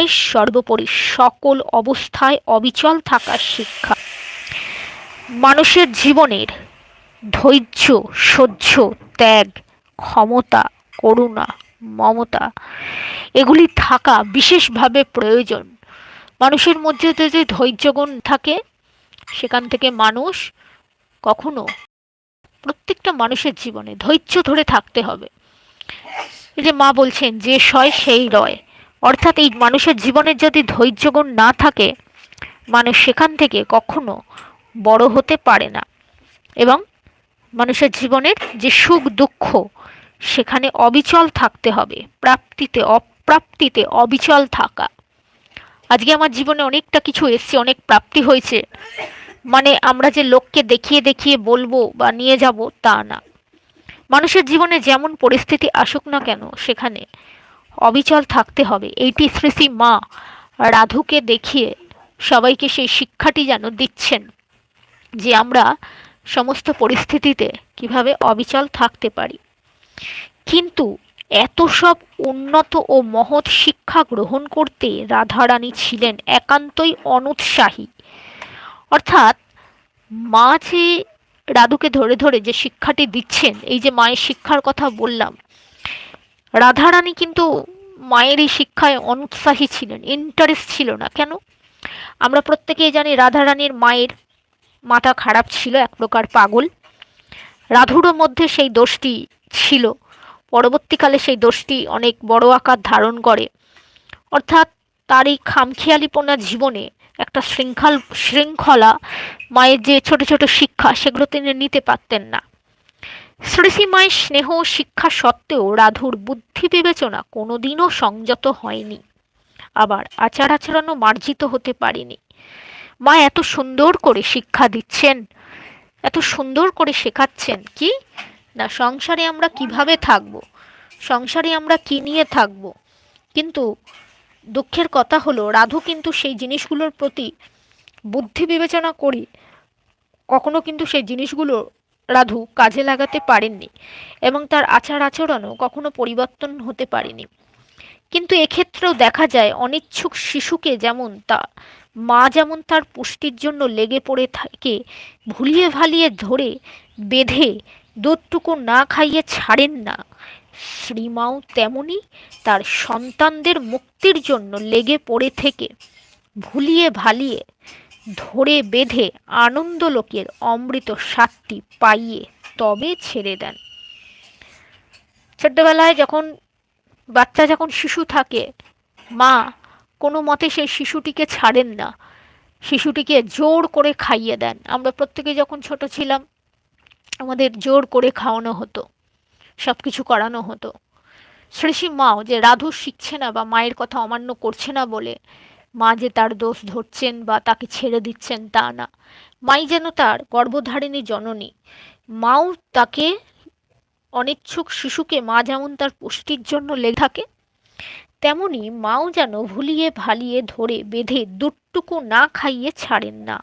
এই সর্বোপরি সকল অবস্থায় অবিচল থাকার শিক্ষা। মানুষের জীবনের ধৈর্য, সহ্য, ত্যাগ, ক্ষমতা, করুণা, মমতা, এগুলি থাকা বিশেষভাবে প্রয়োজন। মানুষের মধ্যে যদি ধৈর্যগুণ থাকে, সেখান থেকে মানুষ কখনো প্রত্যেকটা মানুষের জীবনে ধৈর্য ধরে থাকতে হবে। এই যে মা বলছেন, যে সয় সেই রয়। অর্থাৎ এই মানুষের জীবনের যদি ধৈর্যগুণ না থাকে, মানুষ সেখান থেকে কখনো বড় হতে পারে না। এবং মানুষের জীবনের যে সুখ দুঃখ, সেখানে অবিচল থাকতে হবে, প্রাপ্তিতে অপ্রাপ্তিতে অবিচল থাকা। আজকে আমার জীবনে অনেকটা কিছু এসছে, অনেক প্রাপ্তি হয়েছে। মানে আমরা যে লোককে দেখিয়ে দেখিয়ে বলব বা নিয়ে যাব তা না। মানুষের জীবনে যেমন পরিস্থিতি আসুক না কেন, সেখানে অবিচল থাকতে হবে। এইটি শ্রী মা রাধুকে দেখিয়ে সবাইকে সেই শিক্ষাটি যেন দিচ্ছেন যে আমরা সমস্ত পরিস্থিতিতে কীভাবে অবিচল থাকতে পারি। কিন্তু এত সব উন্নত ও মহৎ শিক্ষা গ্রহণ করতে রাধারানী ছিলেন একান্তই অনুৎসাহী। অর্থাৎ মা যে রাধুকে ধরে ধরে যে শিক্ষাটি দিচ্ছেন, এই যে মায়ের শিক্ষার কথা বললাম রাধারানী কিন্তু মায়ের এই শিক্ষায় অনুৎসাহী ছিলেন ইন্টারেস্ট ছিল না। কেন? আমরা প্রত্যেকেই জানি রাধারানীর মায়ের মাথা খারাপ ছিল, এক প্রকার পাগল। রাধুরও মধ্যে সেই দোষটি ছিল। পরবর্তীকালে সেই দোষটি অনেক বড় আকার ধারণ করে। অর্থাৎ তার এই খামখেয়ালিপনা জীবনে একটা শৃঙ্খল, শৃঙ্খলা, মায়ের যে ছোট ছোট শিক্ষা, সেগুলো তিনি নিতে পারতেন না। মায়ের স্নেহ শিক্ষা সত্ত্বেও রাধুর বুদ্ধি বিবেচনা কোনোদিনও সংযত হয়নি। আবার আচার আচরণও মার্জিত হতে পারেনি। মা এত সুন্দর করে শিক্ষা দিচ্ছেন, এত সুন্দর করে শেখাচ্ছেন কি? না, সংসারে আমরা কীভাবে থাকব? সংসারে আমরা কি নিয়ে থাকব? কিন্তু দুঃখের কথা হলো, রাধু কিন্তু সেই জিনিসগুলোর প্রতি বুদ্ধি বিবেচনা করি, কখনো কিন্তু সেই জিনিসগুলো রাধু কাজে লাগাতে পারেননি এবং তার আচার আচরণও কখনো পরিবর্তন হতে পারেনি। কিন্তু এক্ষেত্রেও দেখা যায় অনিচ্ছুক শিশুকে যেমন তা, মা যেমন তার পুষ্টির জন্য লেগে পড়ে থাকে, ভুলিয়ে ভালিয়ে ধরে, বেঁধে, দুধটুকু না খাইয়ে ছাড়েন না। শ্রীমাও তেমনি তার সন্তানদের মুক্তির জন্য লেগে পড়ে থেকে, ভুলিয়ে ভালিয়ে ধরে বেঁধে আনন্দলোকের অমৃত স্বাদটি পাইয়ে তবে ছেড়ে দেন। ছোট্টবেলায় যখন বাচ্চা যখন শিশু থাকে, মা কোনো মতে সেই শিশুটিকে ছাড়েন না। শিশুটিকে জোর করে খাইয়ে দেন। আমরা প্রত্যেকে যখন ছোট ছিলাম, আমাদের জোর করে খাওয়ানো হতো সব কিছু করানো হতো। শ্রেষী মাও যে রাধু শিখছে না বা মায়ের কথা অমান্য করছে না বলে মা যে তার দোষ ধরছেন বা তাকে ছেড়ে দিচ্ছেন তা না। মাই যেন তার গর্ভধারিণী জননী। মাও তাকে অনিচ্ছুক শিশুকে মা যেমন তার পুষ্টির জন্য লেগে থাকে, তেমনি মাও যেন ভুলিয়ে ভালিয়ে ধরে বেঁধে দুটুকু না খাইয়ে ছাড়েন না।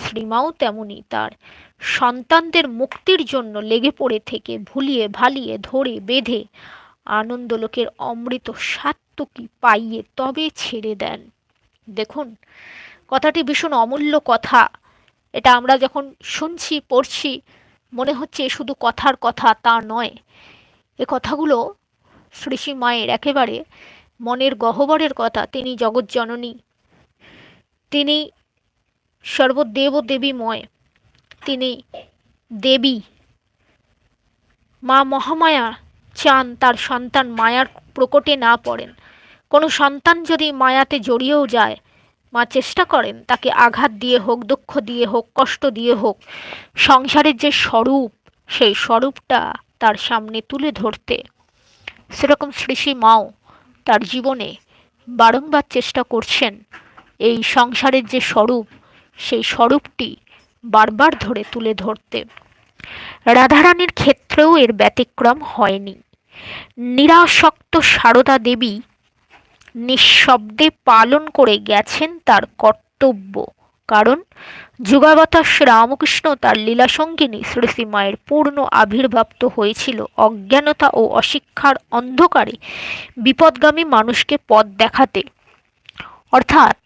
শ্রীমাও তেমনি তার সন্তানদের মুক্তির জন্য লেগে পড়ে থেকে ভুলিয়ে ভালিয়ে ধরে বেঁধে আনন্দলোকের অমৃত সাত্তুকি পাইয়ে তবে ছেড়ে দেন। দেখুন, কথাটি ভীষণ অমূল্য কথা। এটা আমরা যখন শুনছি, পড়ছি, মনে হচ্ছে শুধু কথার কথা তা নয়। এ কথাগুলো শ্রীষী মায়ের একেবারে মনের গহ্বরের কথা। তিনি জগৎজননী তিনি সর্বদেব দেবীময় তিনি দেবী। মা মহামায়া চান তার সন্তান মায়ার প্রকটে না পড়েন। কোনো সন্তান যদি মায়াতে জড়িয়েও যায়, মা চেষ্টা করেন তাকে আঘাত দিয়ে হোক, দুঃখ দিয়ে হোক, কষ্ট দিয়ে হোক, সংসারের যে স্বরূপ, সেই স্বরূপটা তার সামনে তুলে ধরতে। সেরকম শ্রীষী মাও তার জীবনে বারংবার চেষ্টা করছেন এই সংসারের যে স্বরূপ, সেই স্বরূপটি বারবার ধরে তুলে ধরতে। রাধারানীর ক্ষেত্রেও এর ব্যতিক্রম হয়নি। নিরাসক্ত সারদা দেবী নিঃশব্দে পালন করে গেছেন তার কর্তব্য। কারণ যুগাবতাস রামকৃষ্ণ তার লীলাসঙ্গিনী শ্রীশ্রী মায়ের পূর্ণ আবির্ভাপ্ত হয়েছিল। অজ্ঞানতা ও অশিক্ষার অন্ধকারে বিপদগামী মানুষকে পথ দেখাতে। অর্থাৎ